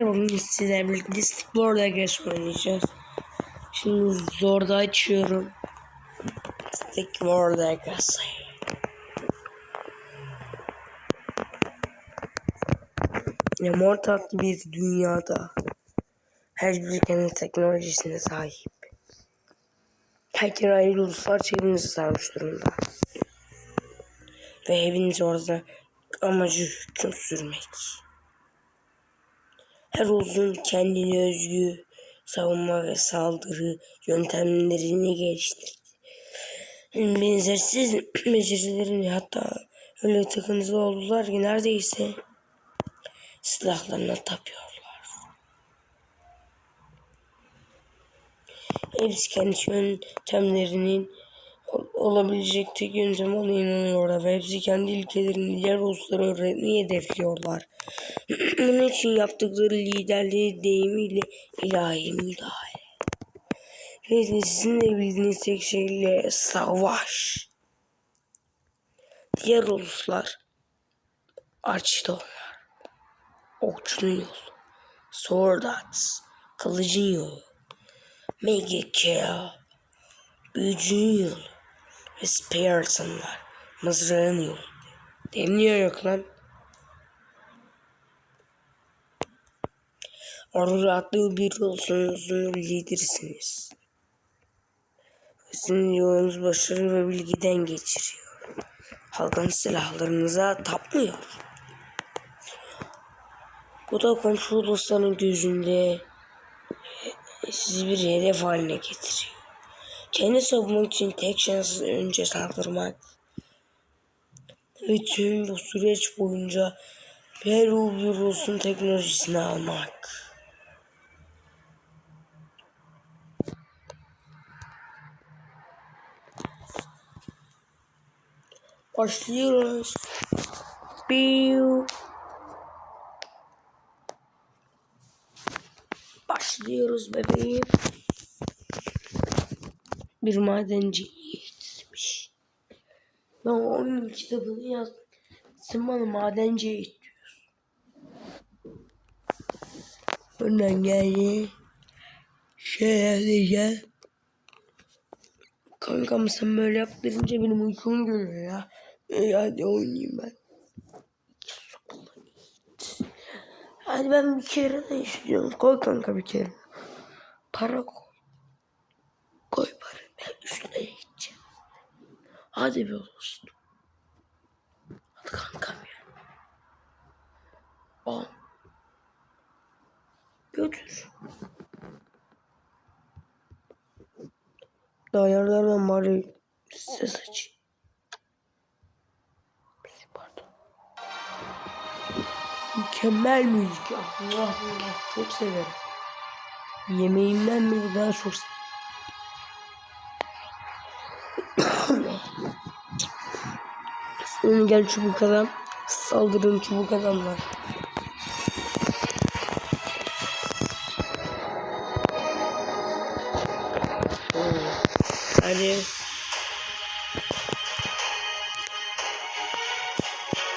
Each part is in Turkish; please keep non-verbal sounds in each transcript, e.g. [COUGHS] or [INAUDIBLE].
Bugün sizlerle birlikte Stickboard'a geçme oynayacağız. Şimdi zorda açıyorum. Stickboard'a geçse. Yine mor tatlı bir dünyada her biri kendi teknolojisine sahip. Herkes ayrı uluslar çevrenizi sarmış durumda. Ve hepiniz orada amacı hüküm sürmek. Her uzun kendine özgü savunma ve saldırı yöntemlerini geliştirdi. Benzersiz [CLEARS THROAT] becerilerini hatta öyle takıntılı oldular ki neredeyse silahlarına tapıyorlar. Hepsi kendi yöntemlerinin olabilecek tek yöntem olduğuna inanıyorlar ve hepsi kendi ilkelerini diğer uluslara öğretmeyi hedefliyorlar. [CLEARS THROAT] Bunun için yaptıkları liderliği deyimiyle ilahi müdahale. Ve sizin de bildiğiniz tek şeyle savaş. Diğer uluslar Archidonlar, Okçunun yolu, Sword Arts, Kılıcın yolu, Mega Kill, Büyücünün yolu ve Spartanlar, Mızrağın yolu. Demliyor yok lan. Arıratlı bir yolsunuzun lidersiniz. Sizin yolunuz başarı ve bilgiden geçiriyor. Halkın silahlarınıza tapmıyor. Bu da komşu dostların gözünde sizi bir hedef haline getiriyor. Kendi savunmak için tek şans önce saldırmak. Tüm bu süreç boyunca her bir olsun teknolojisini almak. Başlıyoruz. Biu. Başlıyoruz bebeğim. Bir madenci yetişmiş. Ben onun kitabını yazdım. Sen bana madenci diyorsun. Önden geldi. Şey diyeceğim. Kankam sen böyle yaptırınca benim uykum geliyor ya. E, hadi oynayayım ben. Hadi ben bir kere de istiyorum. Koy kanka bir kere. Para. Koy para. Ben üstüne gideceğim. Hadi bir dostum. Hadi kankam ya. Al. Götür. Daha ayarlardan bari ses açayım. Pardon. Mükemmel müzik. Allah Allah. Çok severim. Yemeğimden bile daha çok severim. Senin gel çubuk adam. Saldırın çubuk adamlar. Hadi.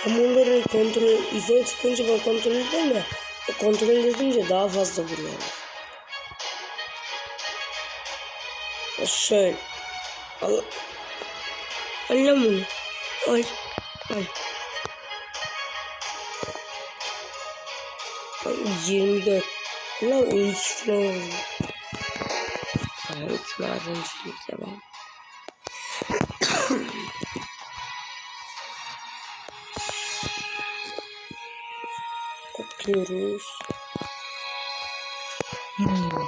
Ama onları kontrol, üzerine çıkınca ben kontrol edeyim ya. O kontrol edince daha fazla vuruyorlar. Şöyle. Al. Al lan bunu. Al. Al. Al, 24. Lan 13 falan oldu. Evet, madencilik devam. Atıyoruz. Hmm.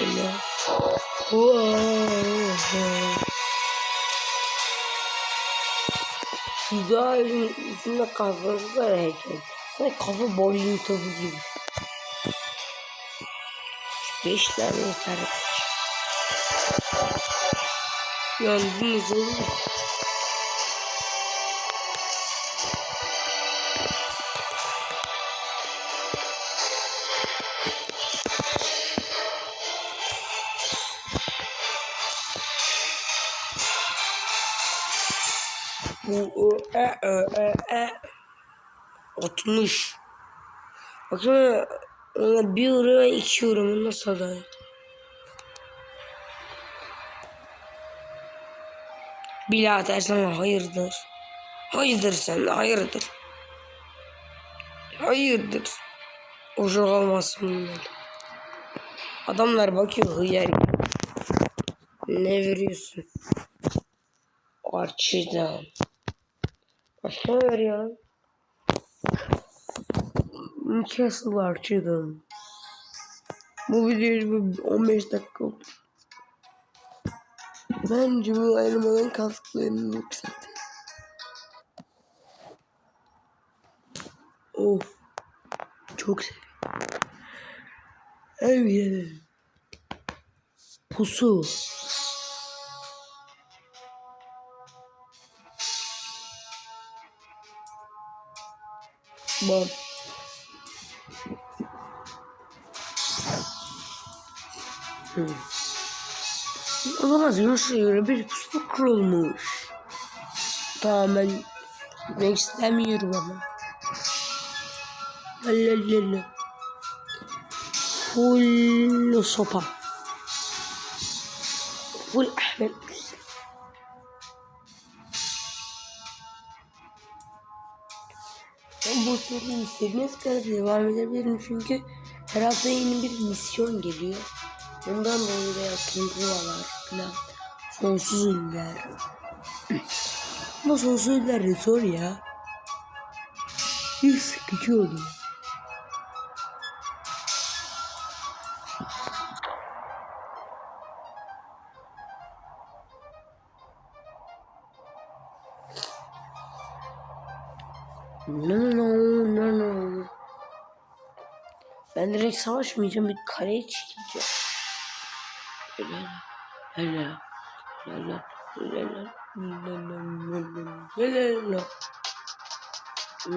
Öyle. Wow. Dağın üstünde kazması var heykel. Sanki kafa bowling topu gibi. Beş tane yeter. Yandınız oğlum. Bu e e e e. 60. Baksana bir euro iki euro mu nasıl adalet? Birader sana hayırdır. Hayırdır sen hayırdır. Hayırdır. Hoş olmasın bunlar. Adamlar bakıyor hıyar. Ne veriyorsun? Arçıdan. Başka ne veriyor? Newcastle Arçıdan. Bu video 15 dakika oldu. Bence bu ayrılmadan kasklarını yükseltti. Of. Çok seviyorum. Yere. Pusu. Bam. Hmm. Olamaz Yunus'a göre bir pusu kurulmuş. Tamam ben istemiyorum ama. Lalalala. Full sopa. Full Ahmet. Ben bu serinin istediğiniz kadar devam edebilirim çünkü her hafta yeni bir misyon geliyor. Ondan dolayı da turnuvalar falan. Sonsuz ünlüler. Ama sonsuz ünlüler de zor ya. Bir sıkıcı oluyor. No no no no no. Ben direkt savaşmayacağım. Bir kaleye çekileceğim. Helal. Ee,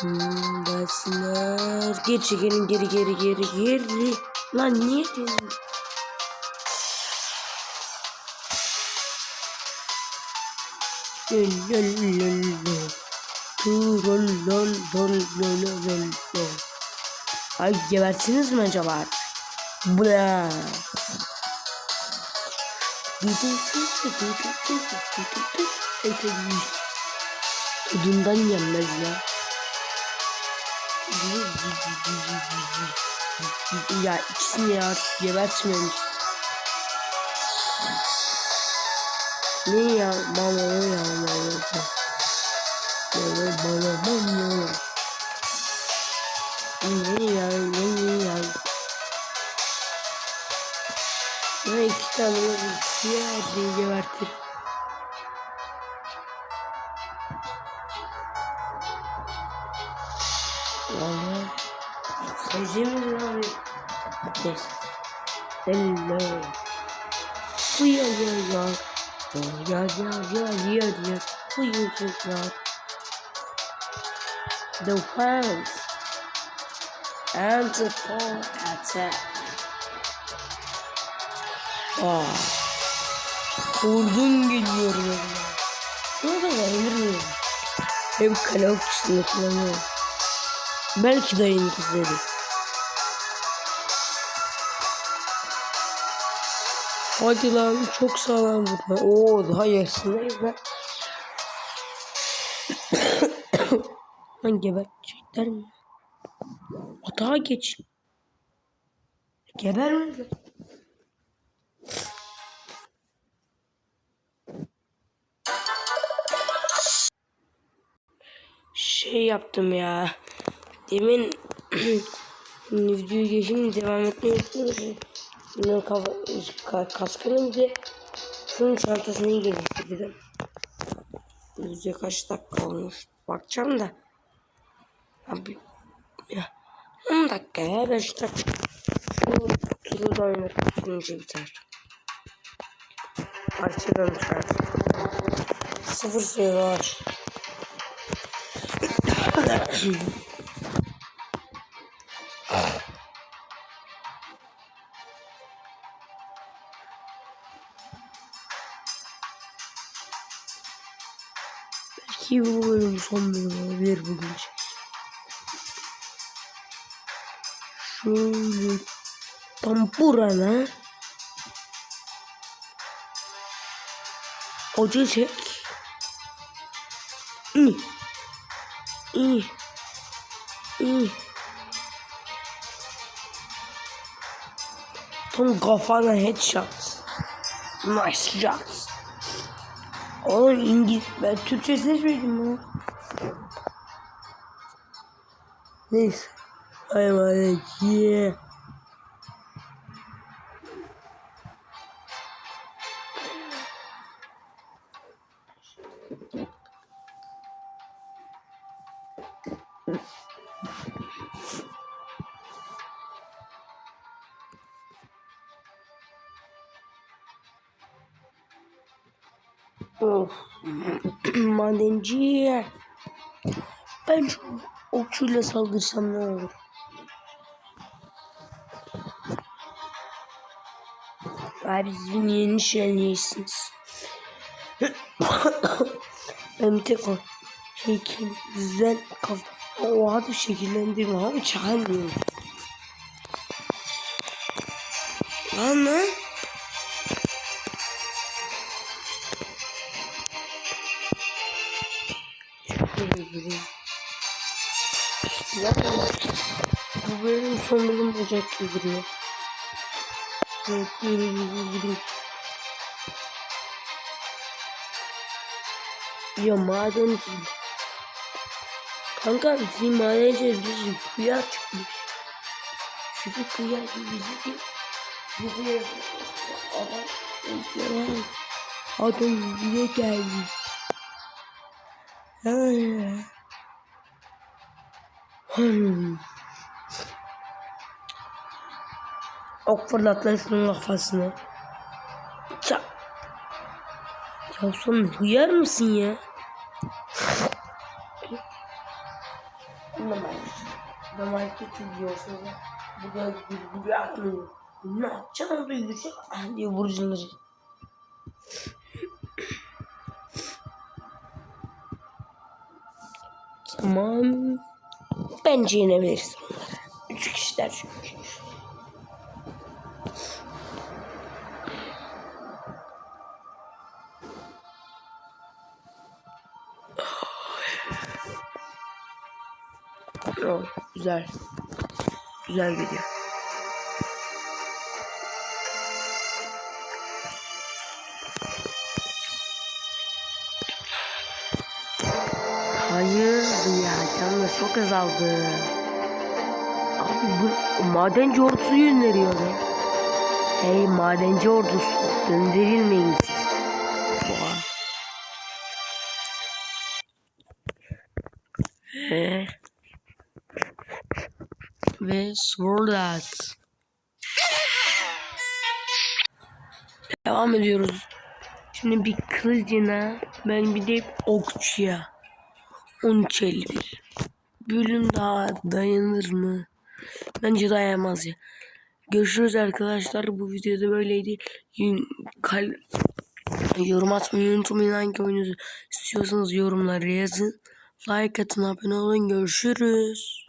hmm. Dersler. Geri çekelim geri geri geri geri. Lan niye diyorsun? Ay gebersiniz mi acaba? Bla. Tadından yenmez ya. Ya ikisini ya gebertmemiş. Ne ya? Ne ya? Bana bana bana bana ne ya? Ne ya? Ne iki tane bir şey diye gebertir. Ya. The fans. And the fall attack. Aa. Kurdun geliyor ya. Burada dayanır mı? Hem kale okçusunu kullanıyor. Belki dayanırız dedi. Hadi lan çok sağlam vurma. Oo daha yaşındayız lan. Lan gebertecekler mi? Atağa geç. Geber mi? Şey yaptım ya. Demin [CLEARS THROAT] videoyu geçince devam etmeyi unutmuşum. Bunun kafa, ka, kaskını bir de şunun çantasını geliştirdim. Yüzde kaç dakika olmuş bakacağım da. Abi ya 10 dakika ya 5 dakika. Şu turu da oynatınca biter. Parçadan biter. Sıfır sayı var. Belki bu bölüm son bölüm olabilir bugün. Şöyle tam burana Oca çek. İyi. İyi. İyi. Tam kafana headshot. Nice shot. Oğlum İngiliz... Ben Türkçe seçmedim bunu. Neyse. Ay vay yeah. Of. [CLEARS THROAT] Madenci. Ben şu okçuyla saldırsam ne olur? Abi siz beni yeni şenliyorsunuz. [COUGHS] ben bir tek o şekil güzel kafa. O adı şekillendirme abi çağırmıyorum. Lan lan. Bu bölüm son bölüm olacak gibi duruyor. Ya madenci. Kanka bizim madenci bizim kuyar çıkmış. Şu kuyar bizi ki bu kuyar adam adam bile geldi. Ay. Hmm. Ok fırlat lan şunun kafasına. Ça. Ya sen huyar mısın ya? Anlamadım. Ben market gidiyorsunuz ya. Bu da bir aklım. Ne yapacağım duygucu? Ah diye vuracağım. Tamam. Bence yenebiliriz onları. Üç kişiler çünkü. Güzel. Güzel video. Hayır ya canlı çok azaldı. Abi bu madenci ordusu gönderiyor be. Hey madenci ordusu gönderilmeyin siz. Boğa. Ve Sword Art. Devam ediyoruz. Şimdi bir kılıcına ben bir de okçuya. 13.51. Bölüm daha dayanır mı? Bence dayanmaz ya. Görüşürüz arkadaşlar. Bu videoda böyleydi. Kal yorum atmayı unutmayın. Hangi oyunu istiyorsanız yorumlara yazın. Like atın, abone olun. Görüşürüz.